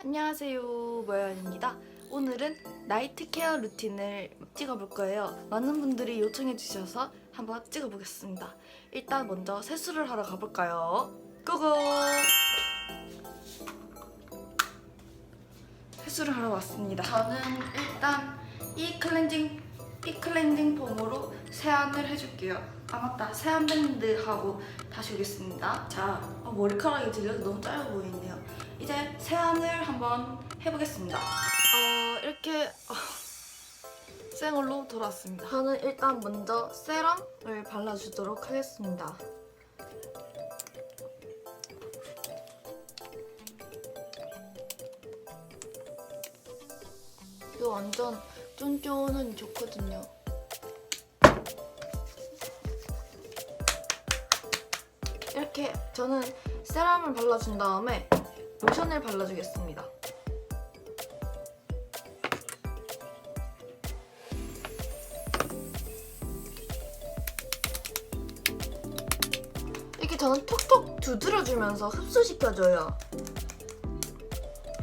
안녕하세요 모연입니다. 오늘은 나이트 케어 루틴을 찍어볼 거예요. 많은 분들이 요청해 주셔서 한번 찍어보겠습니다. 일단 먼저 세수를 하러 가볼까요? 고고! 세수를 하러 왔습니다. 저는 일단 이 클렌징 이 클렌징 폼으로 세안을 해줄게요. 아 맞다. 세안 밴드 하고 다시 오겠습니다. 자 어, 머리카락이 들려서 너무 짧아 보이네요 이제 세안을 한번 해보겠습니다. 어, 이렇게 어, 생얼로 돌아왔습니다. 저는 일단 먼저 세럼을 발라주도록 하겠습니다. 이거 완전 쫀쫀하니 좋거든요. 이렇게 저는 세럼을 발라준 다음에 로션을 발라주겠습니다. 이렇게 저는 톡톡 두드려주면서 흡수시켜줘요.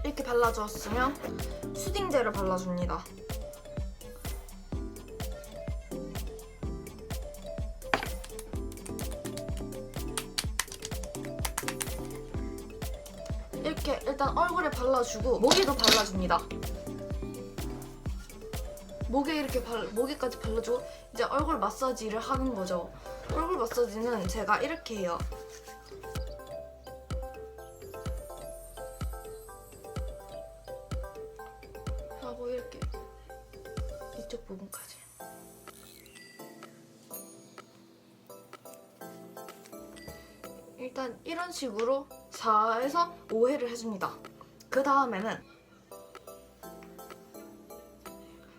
이렇게 발라주었으면 수딩젤을 발라줍니다. 이렇게 일단 얼굴에 발라주고 목에도 발라줍니다. 목에 이렇게 발, 목에까지 발라주고 이제 얼굴 마사지를 하는 거죠. 얼굴 마사지는 제가 이렇게 해요. 하고 이렇게 이쪽 부분까지. 일단 이런 식으로 4에서 5회를 해줍니다. 그 다음에는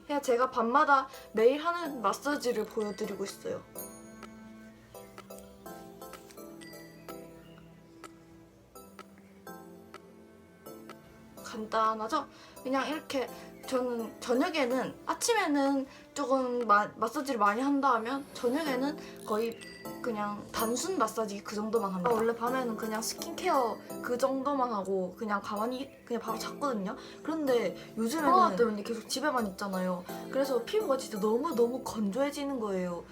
그냥 제가 밤마다 매일 하는 마사지를 보여드리고 있어요. 간단하죠? 그냥 이렇게 저는 저녁에는 아침에는 조금 마, 마사지를 많이 한다 하면 저녁에는 거의 그냥 단순 마사지 그 정도만 합니다. 원래 밤에는 그냥 스킨케어 그 정도만 하고 그냥 가만히 그냥 바로 잤거든요. 그런데 요즘에는 코로나 때문에 계속 집에만 있잖아요. 그래서 피부가 진짜 너무 너무 건조해지는 거예요.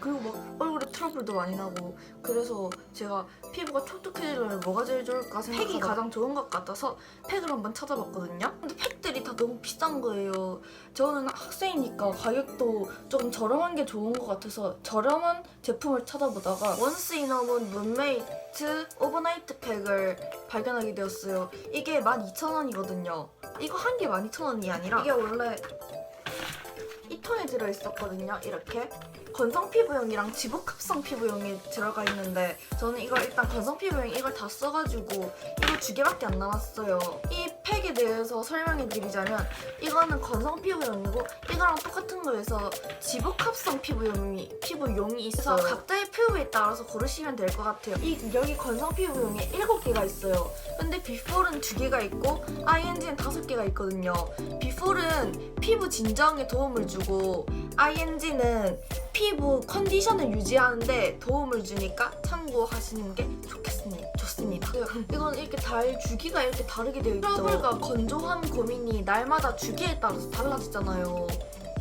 그리고 막 얼굴에 트러블도 많이 나고 그래서 제가 피부가 촉촉해지려면 뭐가 제일 좋을까 생각하다가 팩이 가장 좋은 것 같아서 팩을 한번 찾아봤거든요. 근데 팩들이 다 너무 비싼 거예요. 저는 학생이니까 가격도 좀 저렴한 게 좋은 것 같아서 저렴한 제품을 찾아보다가 원스 인어문 문메이트 오버나이트 팩을 발견하게 되었어요. 이게 12,000원이거든요. 이거 한 개 12,000원이 아니라 이게 원래 이 통에 들어있었거든요. 이렇게 건성 피부용이랑 지복 합성 피부용이 들어가 있는데 저는 이걸 일단 건성 피부용 이걸 다 써가지고 이거 두 개밖에 안 남았어요. 이 팩에 대해서 설명해 드리자면 이거는 건성 피부용이고 이거랑 똑같은 거에서 지복 합성 피부용이 피부용이 있어서 각자의 피부에 따라서 고르시면 될 것 같아요. 이 여기 건성 피부용에 7개가 있어요. 근데 비폴은 2개가 있고 ING는 5개가 있거든요. 비폴은 피부 진정에 도움을 주고 ING는 피부 컨디션을 유지하는데 도움을 주니까 참고하시는 게 좋겠습니다. 좋습니다. 이건 이렇게 달 주기가 이렇게 다르게 되어 있죠. 트러블과 건조함 고민이 날마다 주기에 따라서 달라지잖아요.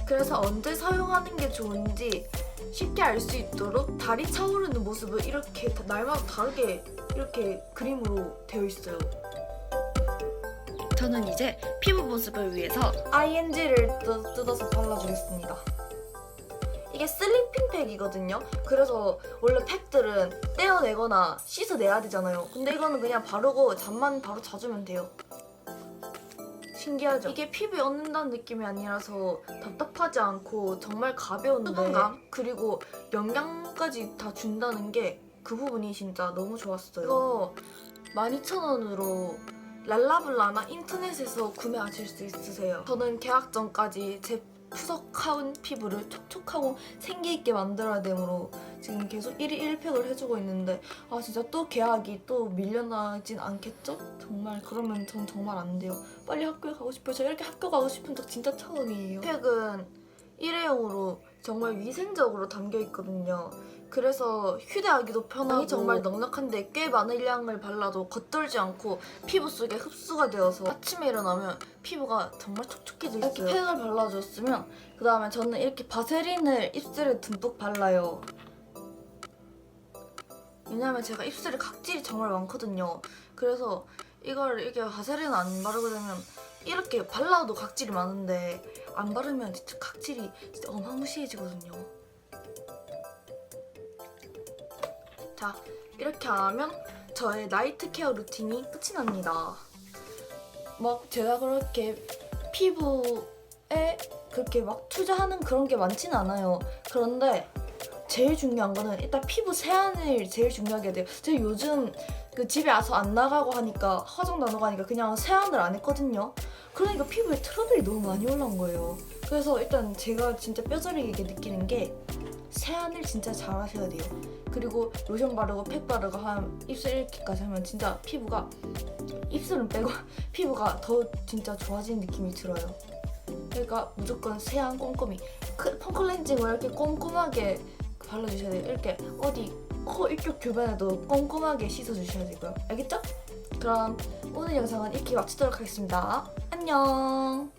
그래서 언제 사용하는 게 좋은지 쉽게 알 수 있도록 달이 차오르는 모습을 이렇게 다- 날마다 다르게 이렇게 그림으로 되어 있어요. 저는 이제 피부 보습을 위해서 ING를 뜯어서 발라주겠습니다. 이게 슬리핑 팩이거든요. 그래서 원래 팩들은 떼어내거나 씻어내야 되잖아요. 근데 이거는 그냥 바르고 잠만 바로 자주면 돼요. 신기하죠? 이게 피부에 얹는다는 느낌이 아니라서 답답하지 않고 정말 가벼운데 수분감 그리고 영양까지 다 준다는 게 그 부분이 진짜 너무 좋았어요. 이거 12,000원으로 랄라블라나 인터넷에서 구매하실 수 있으세요. 저는 계약 전까지 제 푸석한 피부를 촉촉하고 생기있게 만들어야 되므로 지금 계속 1일 1팩을 해주고 있는데 아 진짜 또 계약이 또 밀려나진 않겠죠? 정말 그러면 전 정말 안 돼요. 빨리 학교에 가고 싶어요. 저 이렇게 학교 가고 싶은 적 진짜 처음이에요. 팩은 일회용으로 정말 위생적으로 담겨 있거든요. 그래서 휴대하기도 편하고 정말 넉넉한데 꽤 많은 양을 발라도 겉돌지 않고 피부 속에 흡수가 되어서 아침에 일어나면 피부가 정말 촉촉해져 있어요. 이렇게 팩을 발라줬으면 그 다음에 저는 이렇게 바세린을 입술에 듬뿍 발라요. 왜냐면 제가 입술에 각질이 정말 많거든요. 그래서 이걸 이렇게 바세린 안 바르게 되면 이렇게 발라도 각질이 많은데 안 바르면 진짜 각질이 진짜 어마무시해지거든요. 자, 이렇게 하면 저의 나이트 케어 루틴이 끝이 납니다. 막 제가 그렇게 피부에 그렇게 막 투자하는 그런 게 많지는 않아요. 그런데 제일 중요한 거는 일단 피부 세안을 제일 중요하게 돼요. 제가 요즘 그 집에 와서 안 나가고 하니까 화장도 안 하고 하니까 그냥 세안을 안 했거든요. 그러니까 피부에 트러블이 너무 많이 올라온 거예요. 그래서 일단 제가 진짜 뼈저리게 느끼는 게 세안을 진짜 잘 하셔야 돼요. 그리고 로션 바르고 팩 바르고 한 입술 이렇게까지 하면 진짜 피부가 입술은 빼고 피부가 더 진짜 좋아지는 느낌이 들어요. 그러니까 무조건 세안 꼼꼼히 크- 펑클렌징을 이렇게 꼼꼼하게 발라주셔야 돼요. 이렇게 어디 코 이쪽 주변에도 꼼꼼하게 씻어주셔야 되고요. 알겠죠? 그럼 오늘 영상은 이렇게 마치도록 하겠습니다. 안녕.